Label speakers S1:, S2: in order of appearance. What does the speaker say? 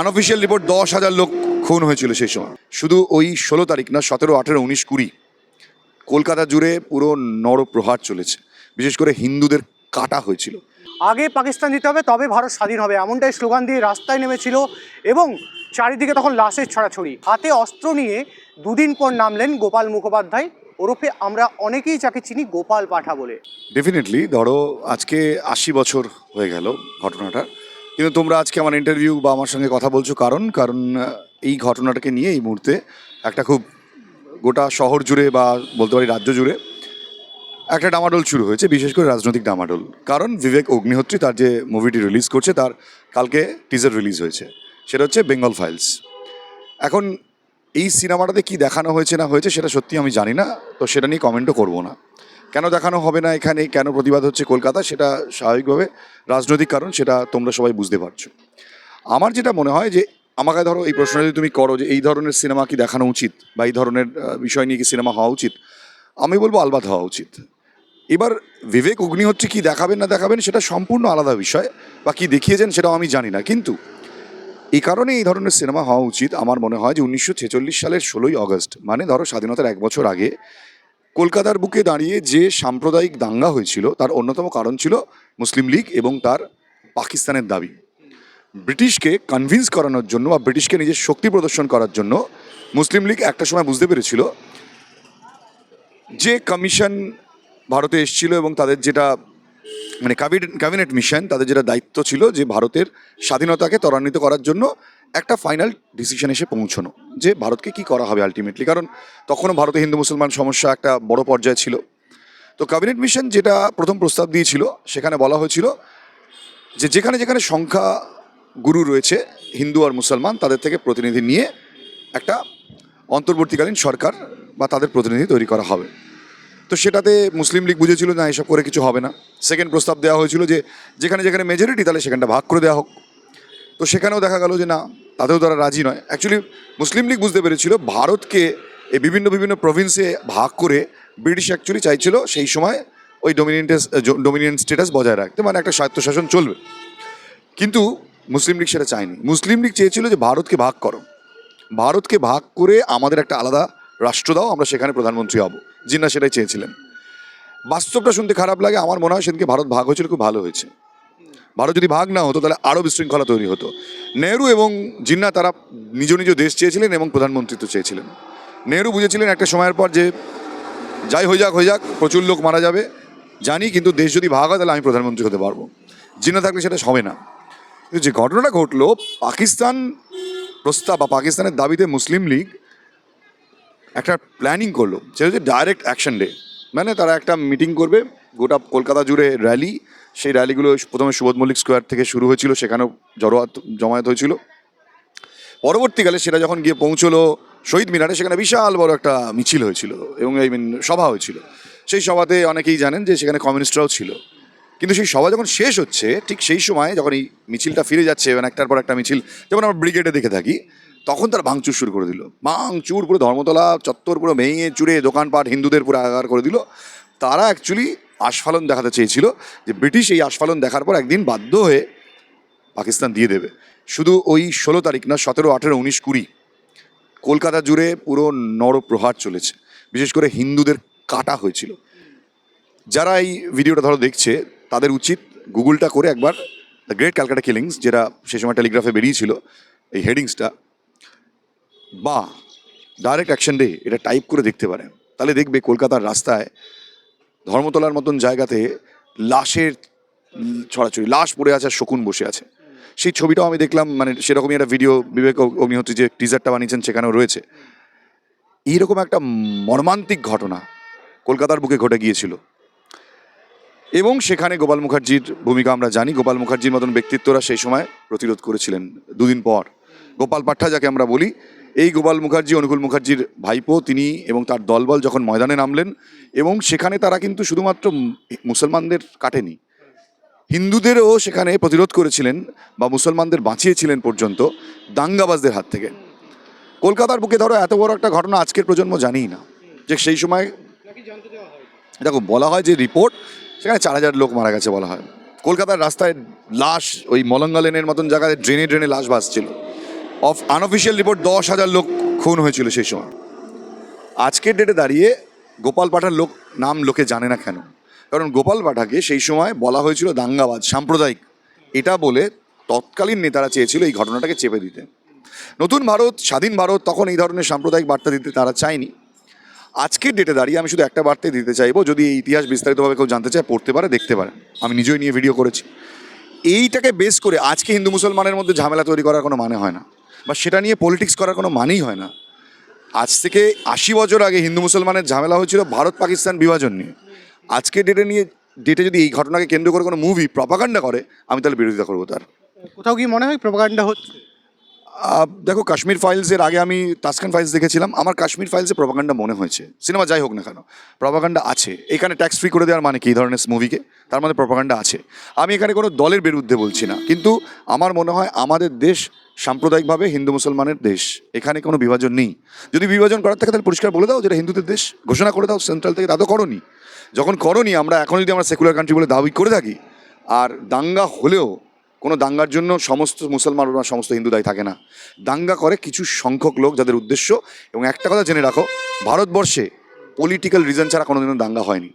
S1: Unofficial report দশ হাজার লোক খুন হয়েছিল সেই সময়। শুধু ওই ষোলো তারিখ না সতেরো আঠেরো উনিশ কুড়ি। কলকাতা জুড়ে পুরো নরপ্রহার চলেছে। বিশেষ করে হিন্দুদের কাটা হয়েছিল।
S2: আগে পাকিস্তান দিতে হবে তবে ভারত স্বাধীন হবে। এমনটাই স্লোগান দিয়ে রাস্তায় নেমেছিল এবং চারিদিকে তখন লাশের ছড়াছড়ি। হাতে অস্ত্র নিয়ে দুদিন পর নামলেন গোপাল মুখোপাধ্যায়। ওরফে আমরা অনেকেই যাকে চিনি গোপাল পাঠা বলে।
S1: ডেফিনেটলি ধরো আজকে আশি বছর হয়ে গেল ঘটনাটা। কিন্তু তোমরা আজকে আমার ইন্টারভিউ বা আমার সঙ্গে কথা বলছো কারণ কারণ এই ঘটনাটাকে নিয়ে এই মুহূর্তে একটা খুব গোটা শহর জুড়ে বা বলতে পারি রাজ্য জুড়ে একটা ডামাডোল শুরু হয়েছে, বিশেষ করে রাজনৈতিক ডামাডোল। কারণ বিবেক অগ্নিহোত্রী তার যে মুভিটি রিলিজ করছে, তার কালকে টিজার রিলিজ হয়েছে। সেটা হচ্ছে বেঙ্গল ফাইলস এখন এই সিনেমাটাতে কি দেখানো হয়েছে না হয়েছে, সেটা সত্যি আমি জানি না, তো সেটা নিয়ে কমেন্টও করব না। কেন দেখানো হবে না এখানে? কেন প্রতিবাদ হচ্ছে কলকাতা? সেটা স্বাভাবিকভাবে রাজনৈতিক কারণ, সেটা তোমরা সবাই বুঝতে পারছ। আমার যেটা মনে হয় যে, আমাকে ধরো এই প্রশ্নটা যদি তুমি করো যে, এই ধরনের সিনেমা কি দেখানো উচিত? বা এই ধরনের বিষয় নিয়ে কি সিনেমা হওয়া উচিত? আমি বলব আলবাত হওয়া উচিত। এবার বিবেক অগ্নিহোত্রী কি দেখাবেন না দেখাবেন, সেটা সম্পূর্ণ আলাদা বিষয়। বা কি দেখিয়েছেন সেটাও আমি জানি না। কিন্তু এই কারণে এই ধরনের সিনেমা হওয়া উচিত। আমার মনে হয় যে, উনিশশো ছেচল্লিশ সালের ষোলোই আগস্ট মানে ধরো স্বাধীনতার এক বছর আগে কলকাতার বুকে দাঁড়িয়ে যে সাম্প্রদায়িক দাঙ্গা হয়েছিল, তার অন্যতম কারণ ছিল মুসলিম লীগ এবং তার পাকিস্তানের দাবি। ব্রিটিশকে কনভিন্স করানোর জন্য বা ব্রিটিশকে নিজের শক্তি প্রদর্শন করার জন্য মুসলিম লীগ একটা সময় বুঝতে পেরেছিল, যে কমিশন ভারতে এসেছিল এবং তাদের যেটা মানে ক্যাবিনেট মিশন তাদের যেটা দায়িত্ব ছিল যে ভারতের স্বাধীনতাকে ত্বরান্বিত করার জন্য একটা ফাইনাল ডিসিশন এসে পৌঁছানো যে ভারতকে কি করা হবে আলটিমেটলি কারণ তখনও ভারতে হিন্দু মুসলমান সমস্যা একটা বড় পর্যায়ে ছিল। তো ক্যাবিনেট মিশন যেটা প্রথম প্রস্তাব দিয়েছিল, সেখানে বলা হয়েছিল যে যেখানে যেখানে সংখ্যা গুরু রয়েছে, হিন্দু আর মুসলমান, তাদের থেকে প্রতিনিধি নিয়ে একটা অন্তর্বর্তীকালীন সরকার বা তাদের প্রতিনিধি তৈরি করা হবে। তো সেটাতে মুসলিম লীগ বুঝেছিল না, এসব করে কিছু হবে না। সেকেন্ড প্রস্তাব দেওয়া হয়েছিল যে যেখানে যেখানে মেজরিটি তাহলে সেখানটা ভাগ করে দেওয়া হোক। তো সেখানেও দেখা গেল যে না তাতেও তারা রাজি নয়। অ্যাকচুয়ালি মুসলিম লীগ বুঝতে পেরেছিল ভারতকে এই বিভিন্ন বিভিন্ন প্রভিন্সে ভাগ করে ব্রিটিশ অ্যাকচুয়ালি চাইছিল সেই সময় ওই ডোমিনিয়েন্টাস ডোমিনিয়ন স্টেটাস বজায় রাখতে মানে একটা স্বায়ত্তশাসন চলবে। কিন্তু মুসলিম লীগ সেটা চায়নি। মুসলিম লীগ চেয়েছিল যে ভারতকে ভাগ করো। ভারতকে ভাগ করে আমাদের একটা আলাদা রাষ্ট্র দাও, আমরা সেখানে প্রধানমন্ত্রী হব। জিন্না সেটাই চেয়েছিলেন। বাস্তবটা শুনতে খারাপ লাগে, আমার মনে হয় সেদিনকে ভারত ভাগ হয়েছিল, খুব ভালো হয়েছে। ভারত যদি ভাগ না হতো, তাহলে আরও বিশৃঙ্খলা তৈরি হতো। নেহরু এবং জিন্না তারা নিজ নিজ দেশ চেয়েছিলেন এবং প্রধানমন্ত্রিত্ব চেয়েছিলেন। নেহরু বুঝেছিলেন একটা সময়ের পর যে যাই হয়ে যাক হয়ে যাক, প্রচুর লোক মারা যাবে। জানি, কিন্তু দেশ যদি ভাগ হয়, তাহলে আমি প্রধানমন্ত্রী হতে পারব। জিন্না থাকলে সেটা হবে না। কিন্তু যে ঘটনাটা ঘটলো, পাকিস্তান প্রস্তাব বা পাকিস্তানের দাবিতে মুসলিম লীগ একটা প্ল্যানিং করল। সেটা হচ্ছে ডাইরেক্ট অ্যাকশন ডে মানে তারা একটা মিটিং করবে গোটা কলকাতা জুড়ে র্যালি সেই র্যালিগুলো প্রথমে সুবোধ মল্লিক স্কোয়ার থেকে শুরু হয়েছিল, সেখানেও জড়োয়াত জমায়েত হয়েছিল। পরবর্তীকালে সেটা যখন গিয়ে পৌঁছলো, শহীদ মিনারে সেখানে বিশাল বড় একটা মিছিল হয়েছিল এবং এই মিন সভা হয়েছিল। সেই সভাতে অনেকেই জানেন যে সেখানে কমিউনিস্টরাও ছিল। কিন্তু সেই সভা যখন শেষ হচ্ছে, ঠিক সেই সময় যখন এই মিছিলটা ফিরে যাচ্ছে এবং একটার পর একটা মিছিল, যেমন আমরা ব্রিগেডে দেখে থাকি, তখন তারা ভাঙচুর শুরু করে দিল। ভাঙচুর, পুরো ধর্মতলা, চত্বর পুরো ভেঙে চুরে দোকানপাট হিন্দুদের পুরো আগার করে দিল। তারা অ্যাকচুয়ালি আস্ফালন দেখাতে চেয়েছিল যে ব্রিটিশ এই আস্ফালন দেখার পর একদিন বাধ্য হয়ে পাকিস্তান দিয়ে দেবে। শুধু ওই ষোলো তারিখ না, সতেরো, আঠেরো, উনিশ, কুড়ি কলকাতা জুড়ে পুরো নরপ্রহার চলেছে। বিশেষ করে হিন্দুদের কাটা হয়েছিল। যারা এই ভিডিওটা ধরো দেখছে, তাদের উচিত গুগলটা করে একবার দ্য গ্রেট ক্যালকাটা কিলিংস যেটা সে সময় টেলিগ্রাফে বেরিয়েছিল, এই হেডিংসটা, বা ডাইরেক্ট অ্যাকশন ডে এটা টাইপ করে দেখতে পারেন। তাহলে দেখবে কলকাতার রাস্তায় ধর্মতলার মতন জায়গাতে লাশের ছড়াছড়ি, লাশ পড়ে আছে আর শকুন বসে আছে। সেই ছবিটাও আমি দেখলাম মানে সেরকমই একটা ভিডিও বিবেক অগ- অগ্নিহোত্রী যে টিজারটা বানিয়েছেন সেখানেও রয়েছে। এইরকম একটা মর্মান্তিক ঘটনা কলকাতার বুকে ঘটে গিয়েছিল। এবং সেখানে গোপাল মুখার্জির ভূমিকা আমরা জানি। গোপাল মুখার্জির মতন ব্যক্তিত্বরা সেই সময় প্রতিরোধ করেছিলেন দুদিন পর। গোপাল পাঠা যাকে আমরা বলি এই গোপাল মুখার্জি, অনুকূল মুখার্জির ভাইপো, তিনি এবং তার দলবল যখন ময়দানে নামলেন, এবং সেখানে তারা কিন্তু শুধুমাত্র মুসলমানদের কাটেনি। হিন্দুদেরও সেখানে প্রতিরোধ করেছিলেন বা মুসলমানদের বাঁচিয়েছিলেন পর্যন্ত দাঙ্গাবাজদের হাত থেকে। কলকাতার বুকে ধরো, এত বড় একটা ঘটনা আজকের প্রজন্ম জানিই না। যে সেই সময় দেখো, বলা হয় যে রিপোর্ট, সেখানে চার হাজার লোক মারা গেছে বলা হয়। কলকাতার রাস্তায় লাশ, ওই মলঙ্গা লেনের মতন জায়গায় ড্রেনে ড্রেনে লাশ ভাসছিল। অফ আনঅফিসিয়াল রিপোর্ট দশ হাজার লোক খুন হয়েছিল সেই সময়। আজকের ডেটে দাঁড়িয়ে গোপাল পাঠার লোক, নাম লোকে জানে না কেন। কারণ গোপাল পাঠাকে সেই সময় বলা হয়েছিল দাঙ্গাবাজ, সাম্প্রদায়িক। এটা বলে তৎকালীন নেতারা চেয়েছিল এই ঘটনাটাকে চেপে দিতে। নতুন ভারত, স্বাধীন ভারত, তখন এই ধরনের সাম্প্রদায়িক বার্তা দিতে তারা চায়নি। আজকের ডেটে দাঁড়িয়ে আমি শুধু একটা বার্তাই দিতে চাইব, যদি এই ইতিহাস বিস্তারিতভাবে কেউ জানতে চায়, পড়তে পারে, দেখতে পারে। আমি নিজেই নিয়ে ভিডিও করেছি। এইটাকে বেস করে আজকে হিন্দু মুসলমানের মধ্যে ঝামেলা তৈরি করার কোনো মানে হয় না। বা সেটা নিয়ে পলিটিক্স করার কোনো মানেই হয় না। আজ থেকে আশি বছর আগে হিন্দু মুসলমানের ঝামেলা হয়েছিল ভারত পাকিস্তান বিভাজন নিয়ে। আজকে ডেটে নিয়ে ডেটে যদি এই ঘটনাকে কেন্দ্র করে কোনো মুভি প্রপাগান্ডা করে, আমি তাহলে বিরোধিতা করব তার।
S2: কোথাও কি মনে হয় প্রপাকাণ্ডা হচ্ছে?
S1: দেখো, কাশ্মীর ফাইলসের আগে আমি তাসকান ফাইলস দেখেছিলাম। আমার কাশ্মীর ফাইলসে প্রপাগান্ডা মনে হয়েছে। সিনেমা যাই হোক না কেন প্রপাগান্ডা আছে। এখানে ট্যাক্স ফ্রি করে দেওয়ার মানে কি ধরনের মুভিকে তার মধ্যে প্রপাগান্ডা আছে। আমি এখানে কোনো দলের বিরুদ্ধে বলছি না। কিন্তু আমার মনে হয় আমাদের দেশ সাম্প্রদায়িকভাবে হিন্দু মুসলমানের দেশ। এখানে কোনো বিভাজন নেই। যদি বিভাজন করার থাকে, তাহলে পরিষ্কার বলে দাও যেটা হিন্দুদের দেশ। ঘোষণা করে দাও সেন্ট্রাল থেকে, তা তো করনি। যখন করনি, আমরা এখন যদি আমরা সেকুলার কান্ট্রি বলে দাবি করে থাকি, আর দাঙ্গা হলেও কোনো দাঙ্গার জন্য সমস্ত মুসলমান বা সমস্ত হিন্দু দায়ী থাকে না। দাঙ্গা করে কিছু সংখ্যক লোক যাদের উদ্দেশ্য, এবং একটা কথা জেনে রাখো, ভারতবর্ষে পলিটিক্যাল রিজন ছাড়া কোনোদিনও দাঙ্গা হয়নি।